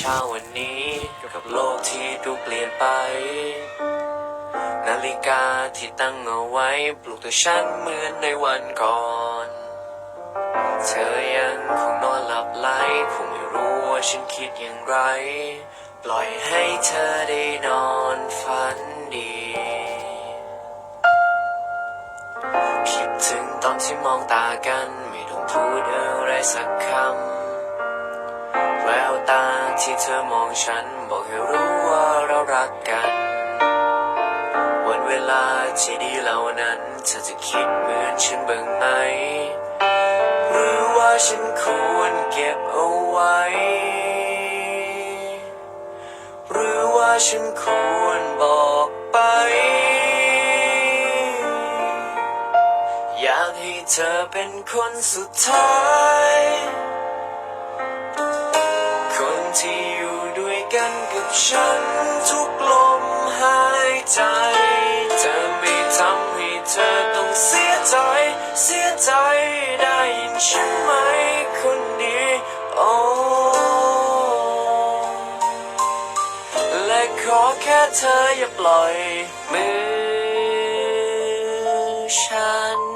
ชาวนี้กับโลกที่ดูเปลี่ยนไป นาฬิกาที่ตั้งเอาไว้ปลุกตัวฉันเหมือนในวันก่อน เธอยังคงนอนหลับไหลคงไม่รู้ว่าฉันคิดอย่างไร ปล่อยให้เธอได้นอนฝันดีคิดถึงตอนที่มองตากันไม่ต้องพูดอะไรสักคำ ตาที่เธอมองฉัน บอกให้รู้ว่าเรารักกัน วันเวลาที่ดีเหล่านั้นเธอจะคิดเหมือนฉันบ้างไหม หรือว่าฉันควรเก็บเอาไว้ หรือว่าฉันควรบอกไป อยากให้เธอเป็นคนสุดท้าย ที่อยู่ด้วยกันกับฉันทุกลมหายใจจะไม่ทำให้เธอต้องเสียใจ เสียใจได้ยินฉันไหมคนดีโอ้และขอแค่เธออย่าปล่อยมือฉัน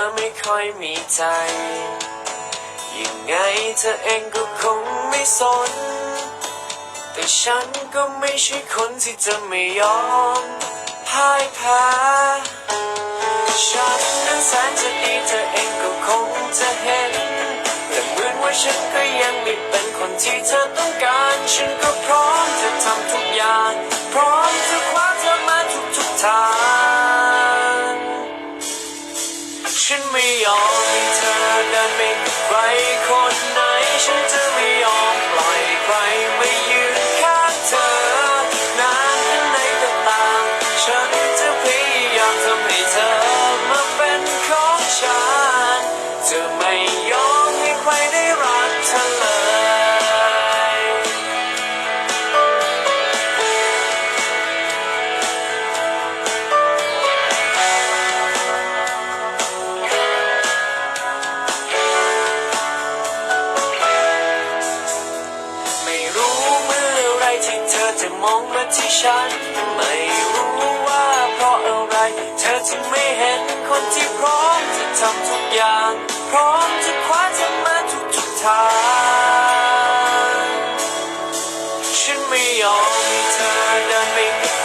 อไม่ค่อยมีใจ ยังไงเธอเองก็คงไม่สน แต่ฉันก็ไม่ใช่คนที่จะไม่ยอมพ่ายแพ้ฉันนั้นแสนจะดีเธอเองก็คงจะเห็น แต่เหมือนว่าฉันก็ยังไม่เป็นคนที่เธอต้องการ ฉันก็พร้อมจะทำทุกอย่าง พร้อมจะคว้าเธอมาทุกทุกๆทาง ฉันไม่ยอมให้เธอเดินไปกับใครคนไหนฉันจะ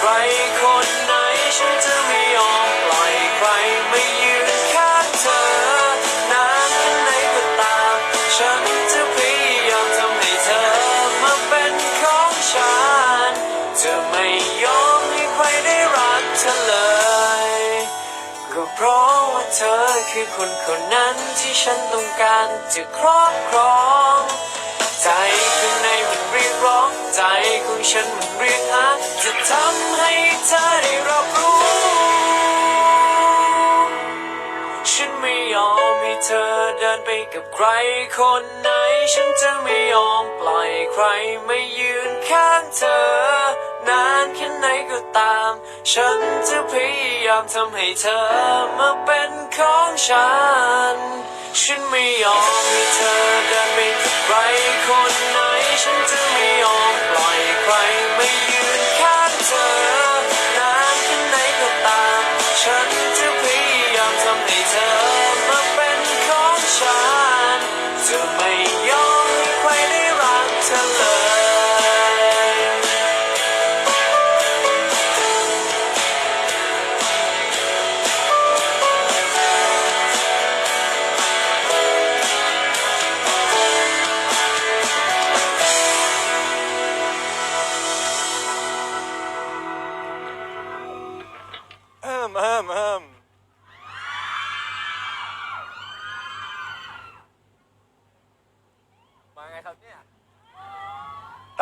รคนไหนฉันจะไม่ยอมปล่อยใครไมายืนข้างเธอนานแค่ไหนก็ตาม ฉันจะพยายามทำให้เธอมาเป็นของฉัน จะไม่ยอมให้ใครได้รักเธอเลย ก็เพราะว่าเธอคือคนคนนั้นที่ฉันต้องการจะครอบครอง ใจข้างในมัน เรียกร้องใจของฉันมันเรียกหาจะทำให้เธอได้รับรู้ ฉันไม่ยอมให้เธอเดินไปกับใครคนไหน ฉันจะไม่ยอมปล่อยใครไมายืนข้างเธอนานแค่ไหนก็ตาม ฉันจะพยายามทำให้เธอมาเป็นของฉัน ฉันไม่ยอมให้เธอเดินไปกับใครคนไหน ฉันจะไม่ยอมปล่อยใคร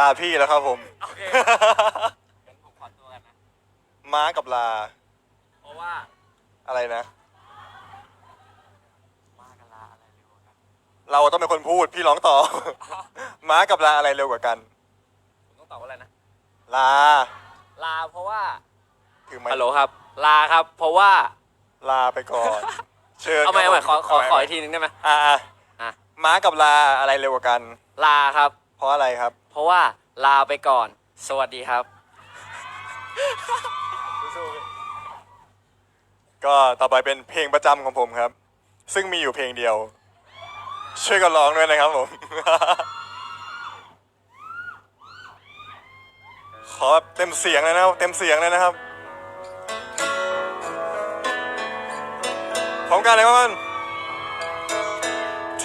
าพี่แล้วครับผม โอเค งั้นผมขอตัวกันนะ ม้ากับลาเพราะว่าอะไรนะเราต้องเป็นคนพูดพี่ร้องต่อ ม้ากับลาอะไรเร็วกว่ากัน ผมต้องตอบว่าอะไรนะ ลาลาเพราะว่า ถือไม้ฮัลโหลครับ ลาครับ เพราะว่า ลาไปก่อน เชิญเอาใหม่เอาใหม่ขอขอเาใหม่ขออีกทีหนึงได้ไหม อ่าอะ ม้ากับลาอะไรเร็วกว่ากัน ลาครับ เพราะอะไรครับ เพราะว่าลาไปก่อน สวัสดีครับ ก็ต่อไปเป็นเพลงประจำของผมครับ ซึ่งมีอยู่เพลงเดียว ช่วยกันร้องด้วยนะครับผม ขอเต็มเสียงเลยนะครับ เต็มเสียงเลยนะครับพร้อมกันเลยครับเธ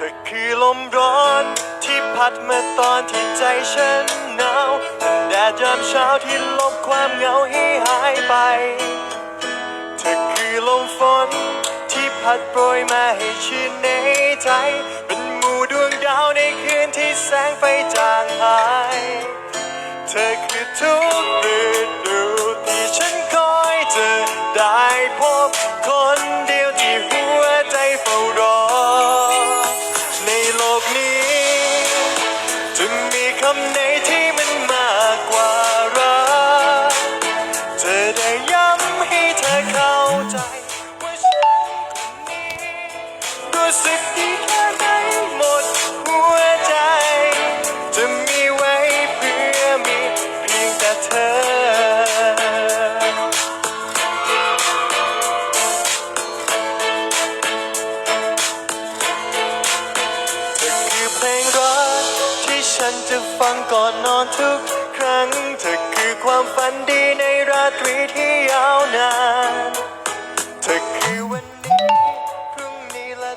อคือลมร้อนที่พัดมาตอนที่ใจฉันหนาวเป็นแดดยามเช้าที่ลบความเหงาให้หายไป เธอคือลมฝนที่พัดโปรยมาให้ชื่นในใจ เป็นหมู่ดวงดาวในคืนที่แสงไฟจางหาย ก่อนนอนทุกครั้ง เธอคือความฝันดีในราตรีที่ยาวนาน เธอคือวันนี้ พรุ่งนี้และ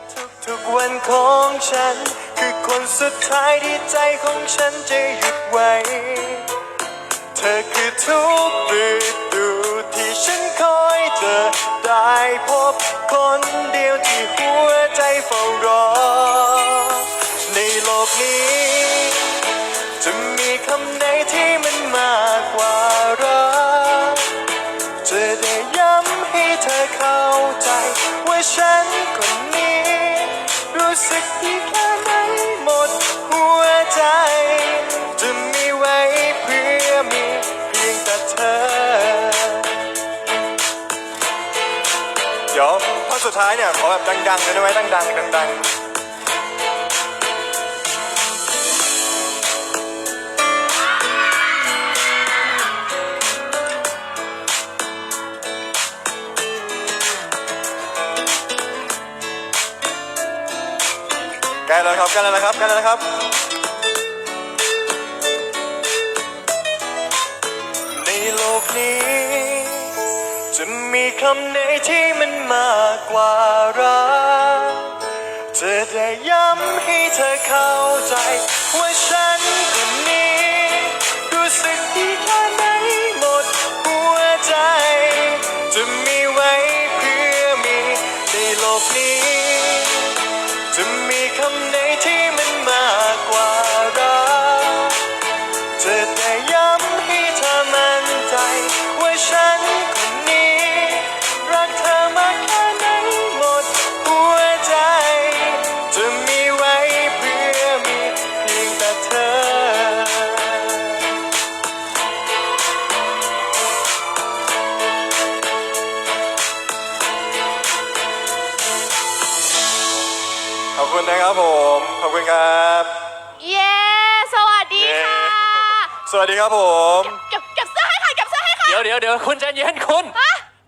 ทุกๆวันของฉัน คือคนสุดท้ายที่ใจของฉันจะหยุดไว้ เธอคือทุกฤดูที่ฉันคอยเจอได้พบคนเดียวที่หัวใจเฝ้ารอ ในโลกนี้ ฉันคนนี้ รู้สึกดีแค่ไหนหมดหัวใจ จะมีไว้เพื่อมีเพียงแต่เธอ เดี๋ยวท่อนสุดท้ายเนี่ย ขอแบบดังๆเลยได้ไหมดังๆดังๆ กล้แล้วครับใกล้แล้วนะครับกันแล้วนะครับในโลกนี้ จะมีคำไหนที่มันมากกว่ารักจะได้ย้ำให้เธอเข้าใจว่าฉัน สวัสดีครับผม เก็บเก็บเสื้อให้ค่ะเก็บเสื้อให้ค่ะเดี๋ยวเดี๋ยวเดี๋ยวคุณใจเย็นคุณ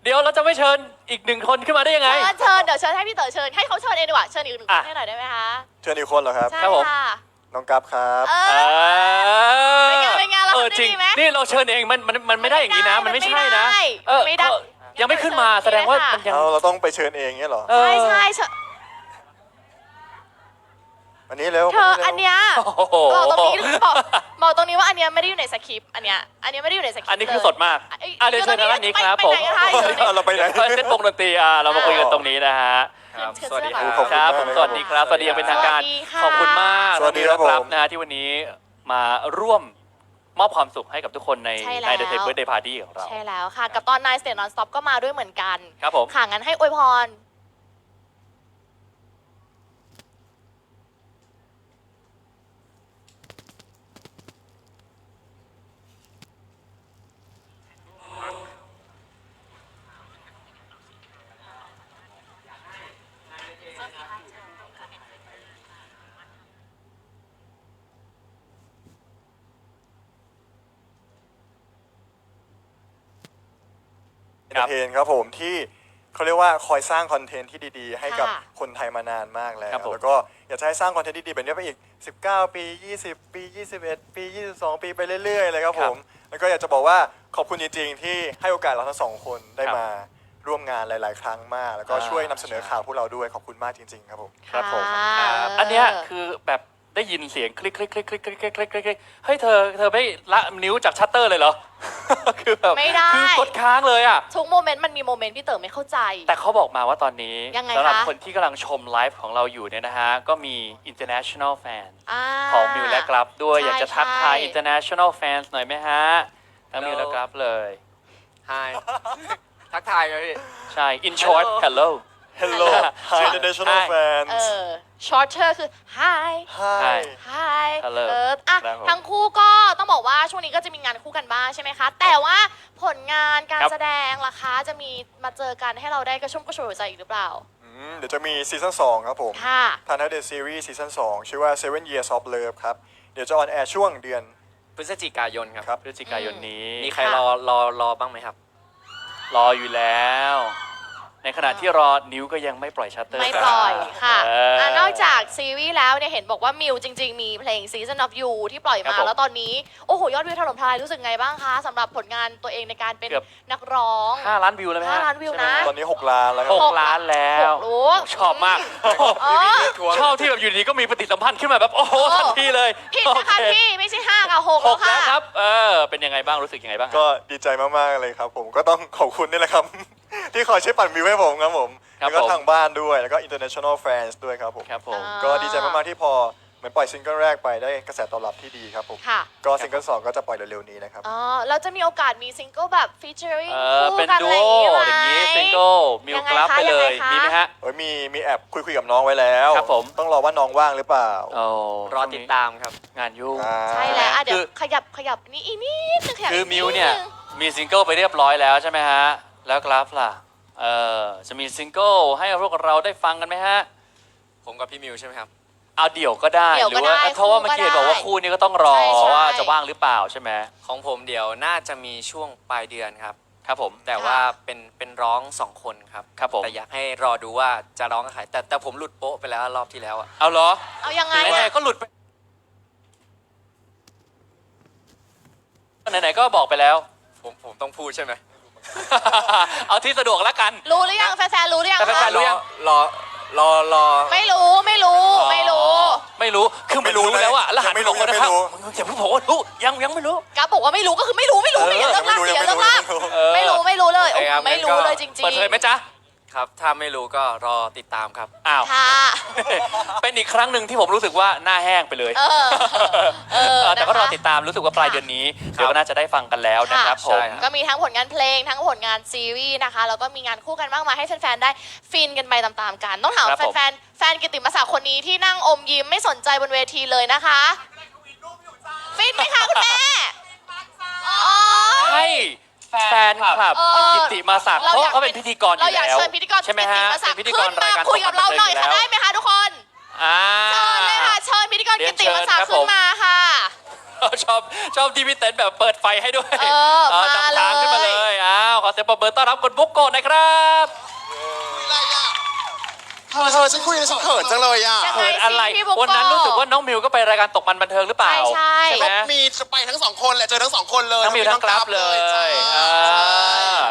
เดี๋ยวเราจะไม่เชิญอีกหนึ่งคนขึ้นมาได้ยังไง เชิญเชิญเดี๋ยวเชิญให้พี่เต๋อเชิญให้เขาเชิญเองดีกว่าเชิญอีกหนึ่งคอะ นให้หน่อยได้ไหมคะเชิญอีกคนเหรอครับ ใช่ครับผม ค่ะน้องกัฟครับ เอเออ อเป็นไงเป็นไงเราเออทำได้จริงดีไหมนี่เราเชิญเองมันมันมันไม่ได้อย่างนี้นะ มันไม่ใช่นะไม่ได้เออไม่ได้เออยังไม่ขึ้นมาแสดงว่ามันยัง เอาเราต้องไปเชิญเองเงี้ยเหรอ เออ ใช่ใช่เชิญ วันนี้เร็วเธอวัอันเนี้ยโอ้โหบอกตรงนี้บอกบอกตรงนี้ว่าอันเนี้ยไม่ได้อยู่ในสคริปต์อันเนี้ยอันเนี้ยไม่ได้อยู่ในสคริปต์อันนี้คือเลยสดมากไอ้อะเดี๋ยวเชิญทางด้านนี้ครับไปผมไปไหนกันคะอยู่ตรงนี้เอาเราไปไหนเออเส้นวงดนตรีอะเรามาคุยกันตรงนี้นะฮะ ครับสวัสดีคเชิรัญบเชิญครับขผอบมคุณสวัสดีครับสวัสดีอย่างเป็นทางการ สวัสดีค่ะ ขอบคุณมากสวัสดีครับนะผมนะฮะที่วันนี้มาร่วมมอบความสุขให้กับทุกคนในใช่แล้ว ในเดอะเทปเบิร์ดเดย์พาร์ตี้ของเรา ใช่แล้วค่ะ กับตอนนายสเต n นอนสต็อปก็มาด้วยเหมือนกัน ครับผม ค่ะงั้นให้อวยพร เอนเตอร์เทนครับผมที่เขาเรียกว่าคอยสร้างคอนเทนต์ที่ดี ๆ ให้กับค่ะ คนไทยมานานมากแล้วครับผม แล้วก็อยากจะให้สร้างคอนเทนต์ที่ดีแบบนี้ไปอีก 19 ปี 20 ปี 21 ปี 22 ปีไปเรื่อยๆเลยครับผมแล้วก็อยากจะบอกว่าขอบคุณจริงๆที่ให้โอกาสเราทั้งสองคนได้ครับมาร่วมงานหลาย ๆ ครั้งมาก แล้วก็อ่าช่วยนำเสนอข่าวพวกเราด้วยขอบคุณมากจริง ๆ ครับผม ครับผมค่ะครับอันเนี้ยคือแบบ ได้ยินเสียงคลิกคลิกคลิกคลิกคลิกคลิกคลิกคลิกคลิกเฮ้ยเธอเธอไม่ละนิ้วจากชัตเตอร์เลยเหรอ คือแบบไม่ได้ คือกดค้างเลยอะ ทุกโมเมนต์มันมีโมเมนต์พี่เต๋อไม่เข้าใจ แต่เขาบอกมาว่าตอนนี้ยังไงสำหรับคะ คนที่กำลังชมไลฟ์ของเราอยู่เนี่ยนะฮะ ก็มี international fan า ของมิวและกรับด้วย ใช่อยากจะทักทาย ใช่ international fans หน่อยไหมฮะทั้งมิวและกรับเลยไฮทักทายกันพี่ ใช่ in short hello Hello Hi International Hi เอ fans อ shorter คือ hi Hi hi Hello เอออะครับผมทั้งคู่ก็ต้องบอกว่าช่วงนี้ก็จะมีงานคู่กันบ้างใช่ไหมคะ แต่ว่าผลงานการครับ แสดงล่ะคะจะมีมาเจอกันให้เราได้กระชุ่มกระชวยหัวใจอีกหรือเปล่า อืมเดี๋ยวจะมีซีซั่น2ครับผมค่ะ ทางทัเดซีรีส์ซีซั่น2ชื่อว่า Seven Years of Love ครับ เดี๋ยวจะออนแอร์ช่วงเดือน พฤศจิกายนครับ ครับ พฤศจิกายนนี้ มีใครรอรอรอบ้างไหมครับ รออยู่แล้ว ในขณะที่รอนิ้วก็ยังไม่ปล่อยชัตเตอร์ไม่ปล่อยค่ะเอออะ นอกจากซีรีส์แล้วเนี่ยเห็นบอกว่ามิวจริง ๆ มีเพลง Season of You ที่ปล่อยครัมาบผมแล้วตอนนี้ โอ้โห ยอดวิวถล่มทลายรู้สึกไงบ้างคะสำหรับผลงานตัวเองในการเป็นเกือบ นักร้อง ห้าล้านวิวแล้วไหมฮะห้าล้านวิวนะใช่ไหมตอนนี้ 6 ล้านแล้วคหรับกล้านแล้วหกรู้ชอบมากอ๋อชอบที่แบบอยู่ดีก็มีปฏิสัมพันธ์ขึ้นมาแบบโอ้โหโอ้ ทันทีเลยผิดนะคะโอเพี่ไม่ใช่ห้าค่ะหกหแล้กวแล้วค่ะครับ เออ เป็นยังไงบ้างรู้สึกยังไงบ้างฮะก็ดีใจมาก ๆ เลยครับ ผมก็ต้องขอบคุณนี่แหละครับที่คอยช่วยปั่นวิวให้ผมครับผมครับแล้วก็ผม ทางบ้านด้วย แล้วก็ international fans ด้วยครับผม ครับผม อ่า ก็ดีใจมากๆที่พอเหมือนปล่อยซิงเกิลแรกไปได้กระแสตอบรับที่ดีครับผม ค่ะก็ซิงเกิลสองก็จะปล่อยเร็วๆนี้นะครับ อ๋อเราจะมีโอกาสมีซิงเกิลแบบฟีเจอริงเออ คู่เป็นกันดูอะไรโออย่างงี้ไหม อย่างนี้ซิงเกิลมิวยังไงกราฟคะไปเลย ยังไงคะ มีไหมฮะ เอ้ยมีมีแอบคุยคุยๆกับน้องไว้แล้ว ครับผม ต้องรอว่าน้องว่างหรือเปล่าโอ้รอติดตามครับ งานยุ่ง อ่า ใช่แล้วอะเดี๋ยวคือ ขยับขยับนี่อีกนิดนึงขยับคืออีกมิดวเนี่ยงมีซิงเกิลไปเรียบร้อยแล้วใช่ไหมฮะ แล้วกราฟล่ะ เออจะมีซิงเกิลให้พวกเราได้ฟังกันไหมฮะ ผมกับพี่มิวใช่ไหมครับ เอาเดี่ยวก็ได้ เดี่ยวหรืก็ว่าได้เพราะว่าเมื่อกี้เห็นบอกว่าคู่คู่นี้ก็ต้องรอใช่ใช่ ว่าจะว่างหรือเปล่าใช่ไหมของผมเดี๋ยวน่าจะมีช่วงปลายเดือนครับ ครับผม แต่ว่าเป็นเป็นร้องสองคนครับ ครับผม แต่อยากให้รอดูว่าจะร้องกับใครแต่แต่ผมหลุดโป๊ะไปแล้วรอบที่แล้วอะเอาเหรอเอายังไงไหนอะ ๆก็หลุดไปไหนๆก็บอกไปแล้ว ผมผมต้องพูดใช่ไหม เอาที่สะดวกแล้วกัน รู้หรือยังแฟนๆรู้หรือยังแต่แฟคะนๆ รู้ยัง รอรอรอ ไม่รู้ไม่รู้ไม่รู้ไม่รู้คือไม่รู้ไม่รู้แล้วอะเลยแล้วหันยังไม่ไปรู้บอกนะครับยังไม่รู้มึงอย่าเพิ่งบอกว่ารู้ยังยังไม่รู้กัฟบอกว่าไม่รู้ก็คือไม่รู้ไม่รู้ไม่อย่าเลิกลากยังเสียไม่เลิรู้กลากยังไม่รู้เออไม่รู้ไม่รู้เลยโอเคครับไม่รู้งั้นก็เลยจริงๆเปิดเผยไหมจ๊ะ ครับ ถ้าไม่รู้ก็รอติดตามครับ อ้าว ค่ะ เป็นอีกครั้งหนึ่งที่ผมรู้สึกว่าหน้าแห้งไปเลยเออเออเออแต่ก็รอนะคะ ติดตามรู้สึกว่าปลายเดือนนี้เดี๋ยวก็น่าจะได้ฟังกันแล้วนะครับผใช่มครับก็มีทั้งผลงานเพลงทั้งผลงานซีรีส์นะคะ แล้วก็มีงานคู่กันมากมายให้แฟนๆ ได้ฟินกันไปตามๆกัน ต้องถามครับผม แฟนๆ แฟนกิตติมศักดิ์คนนี้ที่นั่งอมยิ้มไม่สนใจบนเวทีเลยนะคะ ฟินไหมคะคุณแม่อ๋อให้ แฟนคลับเออกิตติมาศักดิ์เราเพราะอยาก เขาเป็นพิธีกรอเรายู่อยากแล้วเชิญพิธีกรใช่ไหมกิตฮะติมศักเป็นดิ์พิธีกขึ้รนรายมาการคุยกับเราหน่อยสดค่ะๆได้ไหมคะทุกคนอ่า เชิญเลยค่ะเชิญพิธีกรเรีกิยตนติมศักเชิญครับดิ์ขึ้นมาค่ะ ชอบชอบที่พี่เต้นแบบเปิดไฟให้ด้วยเออมา นำทางขึ้นมาเลเลยยอ้าวขอเสียงปรบมือต้อนรับคุณบุ๊กโกะหนะครับเธอเธอฉันคุยแล้วฉันเขินจังเลยอะยังไง เขินอะไร สิพี่บุ๊กโกะ วันนั้นรู้สึกว่าน้องมิวก็ไปรายการตกมันบันเทิงหรือเปล่า ใช่ใช่ไหม มีไปทั้งสองคนแหละเจอทั้งสองคนเลยทั้งมิวทั้งกราฟเลยใช่อ่า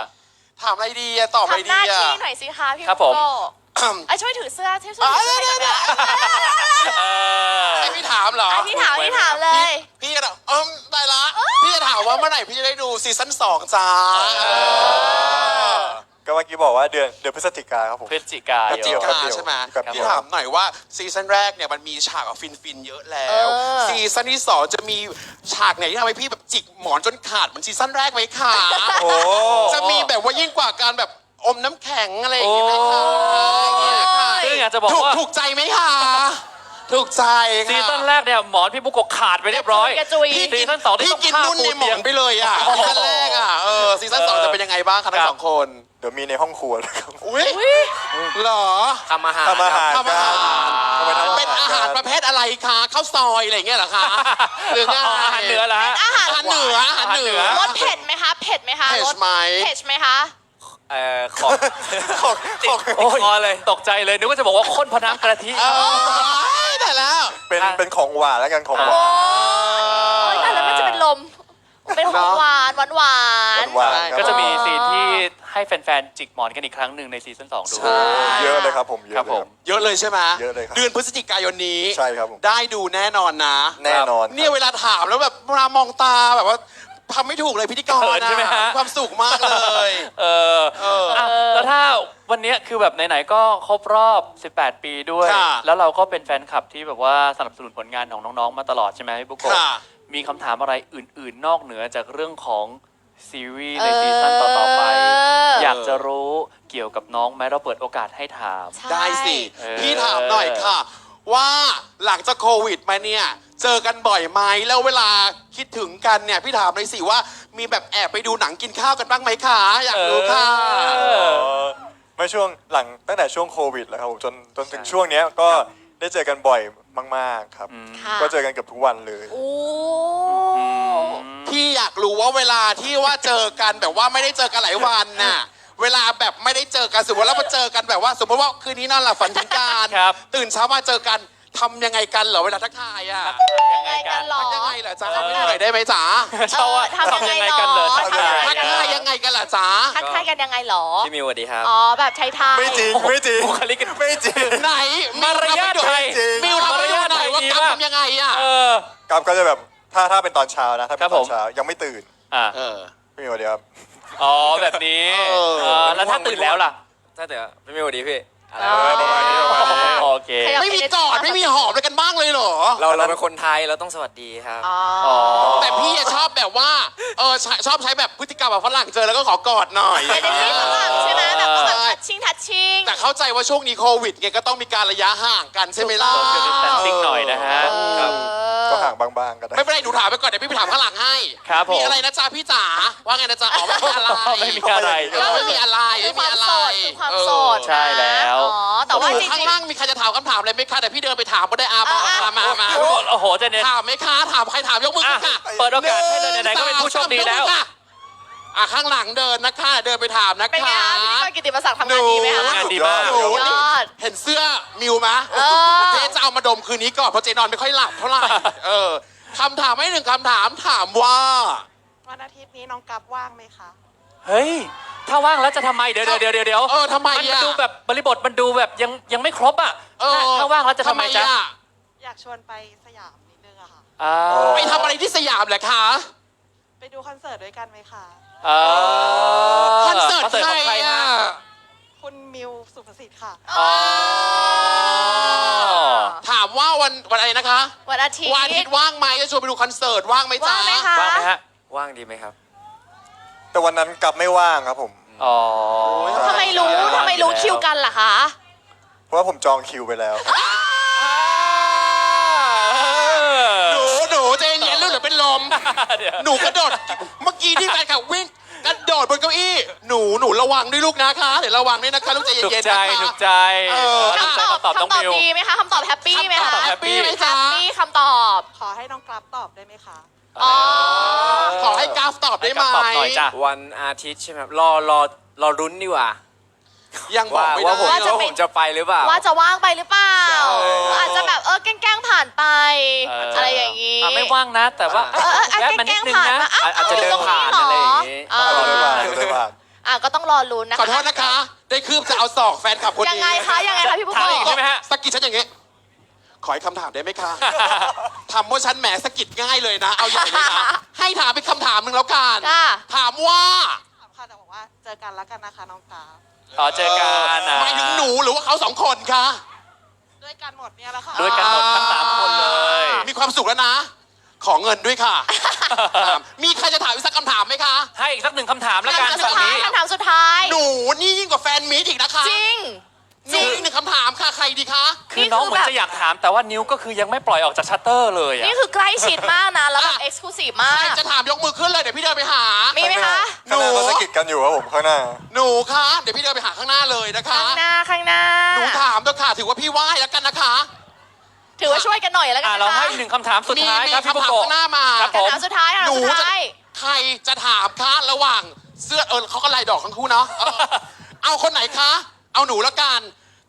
ถามอะไรดีอะตอบอะไรทำหดีน้าอะ ที่หน่อยสิคะพี่ครับบุ๊กผม โกะไอะช่วยถือเสื้อช่วยถือเสื้อหน่อยได้ไหม เออ ให้พี่ถามเหรออะพี่ถามพี่ถามเลย พี่ก็ถามเออได้ละ พี่จะถามว่าเมื่อไหร่พี่จะได้ดูซีซั่นสองจ้าเออ ก็เมื่อกี้บอกว่าเดือนเดือนพฤศจิกาครับผม พฤศจิกาพฤศยจิน กาใช่ไหมครับ พี่ถามหน่อยว่าซีซั่นแรกเนี่ยมันมีฉากฟินฟินๆเยอะแล้ว เออ ซีซั่นที่สองจะมีฉากไหนที่ทำให้พี่แบบจิกหมอนจนขาดเหมือนซีซั่นแรกไหมคะโอ้ จะมีแบบว่ายิ่งกว่าการแบบอมน้ำแข็งอะไรอย่างเงี้ยไหมคะอย่างเงี้ยค่ะซึ่งอยากจะบอกถูกว่า ถูกใจไหมคะ ถูกใจค่ะซีซั่นแรกเนี่ยหมอนพี่บุกโกะขาดไปเรียบร้อยกระจุยพี่ซีซั่นสองที่พี่ต้องกินฆ่านุ่นปูในหมเตีอยง นไปเลยอะโอ้โหซีซั่นแรกอะเออซีซั่นสองจะเป็นยังไงบ้างคะทั้ครังบสองคนเดี๋ยวมีในห้องครัวด้วยครับอุ้ยเหรอทำอาหาร ทำอาหารทำอาหารทำอาหารเป็นอาหารประเภทอะไรคะข้าวซอยอะไรอย่างเงี้ยเหรอคะหรือไงอ๋ออาหารเหนือเหรอฮะ อาหารอาหารเหนืออาหารเหนือ รสเผ็ดไหมคะเผ็ดไหมคะเผ็ดรสไหม เผ็ดไหมคะเอ่อของของติดของติดคอเลยตกใจเลยนึกว่าจะบอกว่าข้นพะน้ำกะทิ เออ แต่แล้วเป็นเป็นของหวานแล้วกันของหวานโอ้ยแต่แล้วมันจะเป็นลม เป็นของหวานหวานหวานหวานๆครับก็จะมีซีนที่ให้แฟนๆ จิกหมอนกันอีกครั้งหนึ่งในซีซั่นสองด้วยใช่เยอะเลยครับผมเยครัอะบเลผยคมรับเยอะเลยใช่ไหมเยอะเลยครับเดือนพฤศจิกายนนี้ใช่ครับผม ได้ดูแน่นอนนะ แน่นอนเนี่ยเวลาถามแล้วแบบเวลามองตาแบบว่า ทำไม่ถูกเลยพิธีกรเขินใช่ไหมฮะมีความสุขมากเลย เออเอออะแล้วถ้าวันเนี้ยคือแบบไหนๆก็ครบรอบ 18 ปีด้วย ค่ะแล้วเราก็เป็นแฟนคลับที่แบบว่าสนับสนุนผลงานของน้องๆ มาตลอดใช่ไหมพี่บุโกะค่ะ มีคำถามอะไรอื่นๆ นอกเหนือจากเรื่องของซีรีส์ในซีซั่นต่อๆไป เอออยากจะรู้เกี่ยวกับน้องไหมเราเปิดโอกาสให้ถาม ใช่ ได้สิ เออพี่ถามหน่อยค่ะ ว่าหลังจากโควิดมาเนี่ย เจอกันบ่อยไหมแล้วเวลาคิดถึงกันเนี่ย พี่ถามเลยสิว่ามีแบบแอบไปดูหนังกินข้าวกันบ้างไหมคะ อยากรู้ค่ะ เออเมื่อช่วงหลังตั้งแต่ช่วงโควิดแล้วครับผมจนจนถึงช่วงเนี้ยก็ได้เจอกันบ่อยมาก ๆครับ ค่ะ ก็เจอกันเกือบทุกวันเลย โอ้พี่อยากรู้ว่าเวลาที่ว่าเจอกันแบบว่าไม่ได้เจอกันหลายวันน่ะ เวลาแบบไม่ได้เจอกันสมมติแล้วมาเจอกันแบบว่า สมมติว่าคืนนี้นอนหลับฝันถึงกันครับ ตื่นเช้ามาเจอกันทำยังไงกันเหรอเวลาทักทายอะยังไงกันหรอทักยังไงเหรอจ๊ะไม่หน่อยได้ไหมจ๊ะชอบว่าเออทำยังไงทำยังไงกันเหรอหรอทักทาย ทักทายยังไงกันล่ะจ๊ะทักทายกันยังไงหรอ พี่มิวสวัสดีครับ อ๋อแบบไทยๆไม่จริงไม่จริงบุคลิกกันไม่จริงไหนมารยาทไทยมิวทำให้ดูหน่อยว่าจริงกัมากทำยังไงอะเออกับก็จะแบบถ้าถ้าเป็นตอนเช้านะถ้าเป็ครันบตผอมนเช้ายังไม่ตื่นอะเออพี่มิวเดียวครับ อ๋อแบบนี้เออ เออแล้วถ้าตื่นแล้วล่ะถ้าแต่พี่มิวสวัสดีพี่อะไรอ๋อวะประมาณนี้ประมาณนี้ โอเคขยับไม่มีกอดไม่มีหอมอะไรกัน บ้างเลยเหรอ เราเราเป็นคนไทยเราต้องสวัสดีครับ อ๋ออ๋อแต่พี่อะชอบแบบว่า เออชชอบใช้แบบพฤติกรรมแบบฝรั่งเจอแล้วก็ขอกอดหน่อยเอเนจีฝรั่งใช่ไหมแบบต้องแบบใช่ทัชชิ่งทัชชิ่งแต่เข้าใจว่าช่วงนี้โควิดไงก็ต้องมีการระยะห่างกันใช่ไหมล่ะโซเชียลดิสแตนซิ่งหน่อยนะฮะ ครับ ก็ห่างบางๆก็ได้ ไม่เป็นไรหนูถามไปก่อนเดี๋ยวพี่ไปถามข้างหลังให้ครับผม มีอะไรนะจ๊ะพี่จ๋าว่าไงนะจ๊ะอ๋อไม่มีอะไรไม่มีอะไรเออไม่มีอะไรคืไม่อคมีวามอะไรโสดคือความโสดใช่แล้ว อ๋อแต่ว่าหนูจริงข้างๆ ล่างมีใครจะถามคำถามอะไรไหมคะแต่พี่เดินไปถามก็ได้อามาอะมามามาโอ้โหเจเน็ตถามไหมคะถามใครถามยกมืออะขึ้นค่ะเปิดโอกาสให้เลยไหนๆก็เป็นผู้โชคดีแล้วยกมือค่ะอะข้างหลังเดินนะคะ เดินไปถามนะเป็นไงคะคะพิธีกรกิติมศักดิ์ทำงานดีไหมคะ งานดีมาก หนูยอดเห็นเสื้อมิวมะเออ เจ๊จะเอามาดมคืนนี้ก่อนเพราะเจ๊นอนไม่ค่อยหลับเท่าไหร่เออคำถามให้หนึ่งคำถามถามว่า วันอาทิตย์นี้น้องกัฟว่างไหมคะ เฮ้ย ถ้าว่างแล้วจะทำไม เดี๋ยวเดี๋ยวเดี๋ยวเดี๋ยวเออทำไมมันดูแบบบริบทมันดูแบบยังยังไม่ครบอะเออถ้าว่างแล้วจะทำไมจ๊ะอะ อยากชวนไปสยามนิดนึงอะค่ะ อ่าไปทำอะไรที่สยามเหรอคะ ไปดูคอนเสิร์ตด้วยกันไหมคะ อ่าคอนเสิร์ตคอนเสิร์ตของใคใครรอะฮะคุณมิวสุภสิทธิ์ค่ะ อ๋อ ถามว่าวันวันอะไรนะคะ วันอาทิตย์วันอาทิตย์ว่างไหมจะชวนไปดูคอนเสิร์ตว่างไหมจ๊ะ ว่างไหมคะ ว่างไหมฮะว่างดีไหมครับแต่วันนั้นกลับไม่ว่างครับผม อ๋อทำไมรู้ ทำไมรู้คิวกันล่ะคะ เพราะว่าผมจองคิวไปแล้วหนู เป็นลมเดี๋ยวหนูกระโดด เมื่อกี้ที่แฟนคลับวิ่งกระโดดบนเก้าอี้ หนูหนูระวังด้วยลูกนะคะ เดี๋ยวระวังด้วยนะคะลูกใจถูกเย็นๆใจนะคะ ถูกใจเออ ถูกใจคำตอบคำตอบน้องคำตอบมิว ดีไหมคะคำตอบแฮปปี้ไหมคำตอบคะแฮปปี้ ไหมแฮจ๊ะปปี้คำตอบ ขอให้น้องกราฟตอบได้ไหมคะ อ๋อ ขอให้กราฟตอบได้ไหมตอบหน่อยจ้ะ วันอาทิตย์ใช่ไหมครับรอรอรอรุ้นดีกว่า ยังบอว่ากไม่ว่าผมได้ว่าจะว่าเป็ผนมจะไปหรือเปล่า ว่าจะว่างไปหรือเปล่า ใช่ อาจจะแบบเออแกล้งๆผ่านไป เออออะไรอย่างนี้ อะไม่ว่างนะ แต่ว่าเออเออเออแวะมานิแกดล้งนึๆงผ่านนะมาอ้าวอาจจะยู่เดินตรงผ่านเหรอะไรอย่างงี้อ่าเอาเลยผ่านเลยผ่านอะก็ต้องรอลุ้นนะคะขอโทษนะคะ ได้คืบจะเอาศอกแฟนคลับคนนี้ยังไงคะยังไงคะพี่บุ๊กถามอีกใช่ไหมฮะ สะกิดฉันอย่างงี้ขออีกคำถามได้ไหมคะ ทำว่าฉันแหมสะกิดง่ายเลยนะ เอาอย่างนี้นะ ให้ถามเป็นคำถามหนึ่งแล้วกัน ค่ะ ถามว่า ถามค่ะแต่บอกว่าว่าเจอกันแล้วกันนะคะน้องกราฟ อ๋อเจอกันนะหมายถึงหนูหรือว่าเขาสองคนคะ ด้วยกันหมดเนี่ยแหละค่ะด้วยกันหมดทั้งสามคนเลย มีความสุขแล้วนะ ขอเงินด้วยค่ะ มีใครจะถามอีกสักคำถามไหมคะ ให้อีกสักหนึ่งคำถามแล้วกันคำถามฝั่งนี้ คำถามสุดท้าย หนูนี่ยิ่งกว่าแฟนมีตอีกนะคะจริง หนูอีกหนึ่งคำถามค่ะใครดีคะ คือน้องเหมือนจะอยากถามแต่ว่านิ้วก็คือยังไม่ปล่อยออกจากชัตเตอร์เลยอะ นี่คือใกล้ชิดมากนะ แล้วแบบอะ เอ็กซ์คลูซีฟมาใครก จะถามยกมือขึ้นเลยเดี๋ยวพี่เดินไปหา มีไหมคะ กิดกันอยู่ครับผมข้างหน้า หนูคะ เดี๋ยวพี่เดินไปหาข้างหน้าเลยนะคะ ข้างหน้าข้างหน้า หนูถามด้วยค่ะ ถือว่าพี่ไหว้แล้วกันนะคะถือว่าช่วยกันหน่อยแล้วกัอะนเรานะคะให้อีกหนึ่งคำถามสุดท้ายมีครับมีพี่บุคำถามโกะ ข้างหน้ามา ครับผ คำมถามสุดท้ายค่ะหนูสุดจะท้ายใครจะถามคะระหว่างเสื้อเออเขาก็ลายดอกทั้งคู่เนาะเออเอาคนไหนคะ เอาหนูแล้วกัน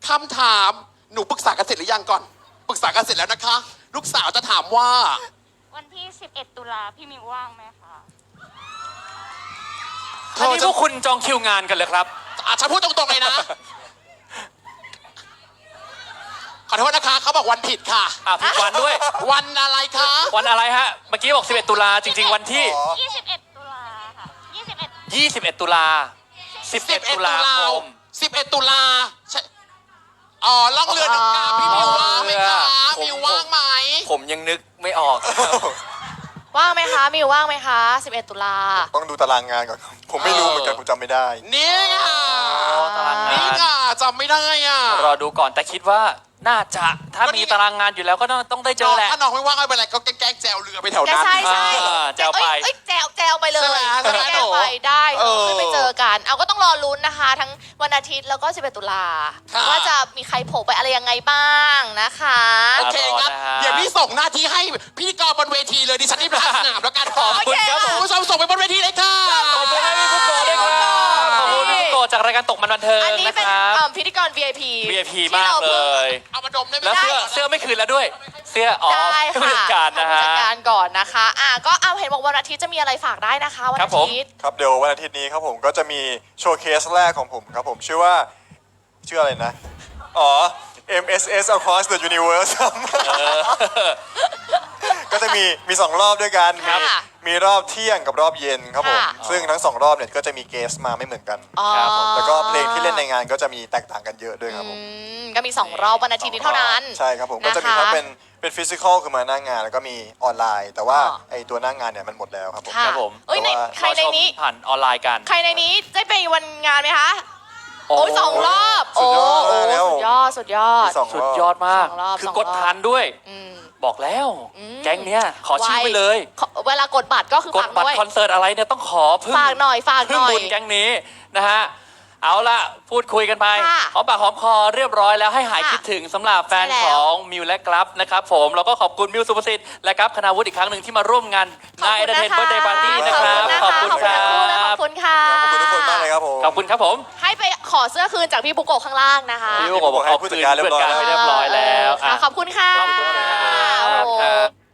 คำถามหนูปรึกษากันเสร็จหรือยังก่อนปรึกษากันเสร็จแล้วนะคะ ลูกสาวจะถามว่า วันที่ 11 ตุลาพี่มิวว่างไหมคะ อันนี้พวกคุณจองคิวงานกันเลยครับ อะฉันพูดตรงๆเลยนะ ขอโทษนะคะเขาบอกวันผิดค่ะ อะผิดวันด้วย วันอะไรคะ วันอะไรฮะ เมื่อกี้บอก 11 ตุลาจริง ๆ วันที่ 21 ตุลาค่ะ21 21 ตุลา11ตุลาคม 11 ตุลาใช่อ๋อล่องเรือน้ำกาพี่มิวว่างไหมคะผม มิวว่างไหมผมยังนึกไม่ออกครับ ว่างไหมคะมิวว่างไหมคะ 11 ตุลา ต้องดูตารางงานก่อนครับผมไม่รู้เหมือนกันผมจำไม่ได้ เนี่ยตารางงานนี่อะจำไม่ได้อะ รอดูก่อนแต่คิดว่าน่าจะถ้าก็นี่ มีตารางงานอยู่แล้วก็ต้องต้องได้เจอแหละ ถ้าน้องไม่ว่างไม่เป็นไรก็แกล้งแจวเรือไปแถวแกนั้น ใช่ใช่อ่าแจวไปเอ้ยแจวแจวไปเลยใช่ไหมใช่ไหมแจวไปได้เออขึ้นไปเจอกัน เอาก็ต้องรอลุ้นนะคะ ทั้งวันอาทิตย์แล้วก็ 11 ตุลาค่ะ ว่าจะมีใครโผล่ไปอะไรยังไงบ้างนะคะ โอเคครับ รอนะฮะ เดี๋ยวพี่ส่งหน้าที่ให้พิธีกรบนเวทีเลยดิฉันรีบลาสนามแล้วกันขอบคุณครับผมณผู้ชมส่งไปบนเวที รายการตกมันบันเทิงอันนี้นะเป็นครับ เอิ่มพิธีกร VIP VIP ที่มากรเลพิ่ง ย เอามาดมได้ไหมแล้วเสื้อเสื้อไม่คืนแล้วด้วย เสื้ออ๋อได้ผู้ค่ะจัดการนะฮะ ผู้จัดการก่อนนะคะ อะก็เอาเห็นบอกวันอาทิตย์จะมีอะไรฝากได้นะคะวันครับอาผมทิตย์ ครับเดี๋ยววันอาทิตย์นี้ครับผมก็จะมีโชว์เคสแรกของผมครับผมชื่อว่าชื่ออะไรนะ อ๋อ MSS Across the Universe ครับ ก็จะมีมีสองรอบด้วยกันมีค่ะมีรอบเที่ยงกับรอบเย็นครับผมค่ะ ซึ่งทั้งสองรอบเนี่ยก็จะมีเกสมาไม่เหมือนกัน อ๋อครับผม แล้วก็เพลงที่เล่นในงานก็จะมีแตกต่างกันเยอะด้วยครับผม อืมก็มี2รอบวันอาทิตย์นี้เท่านั้น ใช่ครับผมก็นะคะจะมีทั้งเป็นเป็นฟิสิกอลคือมาหน้างานแล้วก็มีออนไลน์ แต่ว่าอ๋อ ไอตัวหน้างานเนี่ยมันหมดแล้วครับผมค่ะครับผมเอ้ยในแต่ว่า ใครในนี้ อชมผ่านออนไลน์กันใครในนี้ได้ไปวันงานไหมคะ โอ้ยสองรอบ สุโอ้ดยอดโอ้แล้ว สุดยอด สุดยอด มีสองสุรดอบยอดมาก สองรอบคือสองกดรอบ ทันด้วย อืม บอกแล้ว อืม แก๊งเนี้ยขอชื่อไปเลยขอเวลากดบัตรก็คือกดฝากบัตด้วยรคอนเสิร์ตอะไรเนี่ยต้องขอพึ่งฝากหน่อยฝากพึ่หงน่อย บุญแก๊งนี้นะฮะ เอาละพูดคุยกันไปค่ะหอมปากหอมคอเรียบร้อยแล้วให้หายค่ะคิดถึงสำหรับแฟนใช่แล้วของมิวและกรับนะครับผมแล้วก็ขอบคุณมิวสุภสิทธิ์และกรับคณาวุฒิอีกครั้งหนึ่งที่มาร่วมงานขอบนายคุเอณเดนะนคะเบิร์ดเดย์ปาร์ตี้นะครับขอบคุณคนะรัคะขอบคุณค่ะ ขอบคุณทุกคนมากเลยครับผม ขอบคุณครับผมให้ไปขอเสื้อคืนจากพี่บุโกะข้างล่างนะคะพี่บุโกะบอกให้เอาผู้คืจันดการเรียบร้อยผู้จัดการไปเรียบร้อยแล้วค่ะอะ ขอบคุณค่ะขอบคุณครับ โอ้โหครับ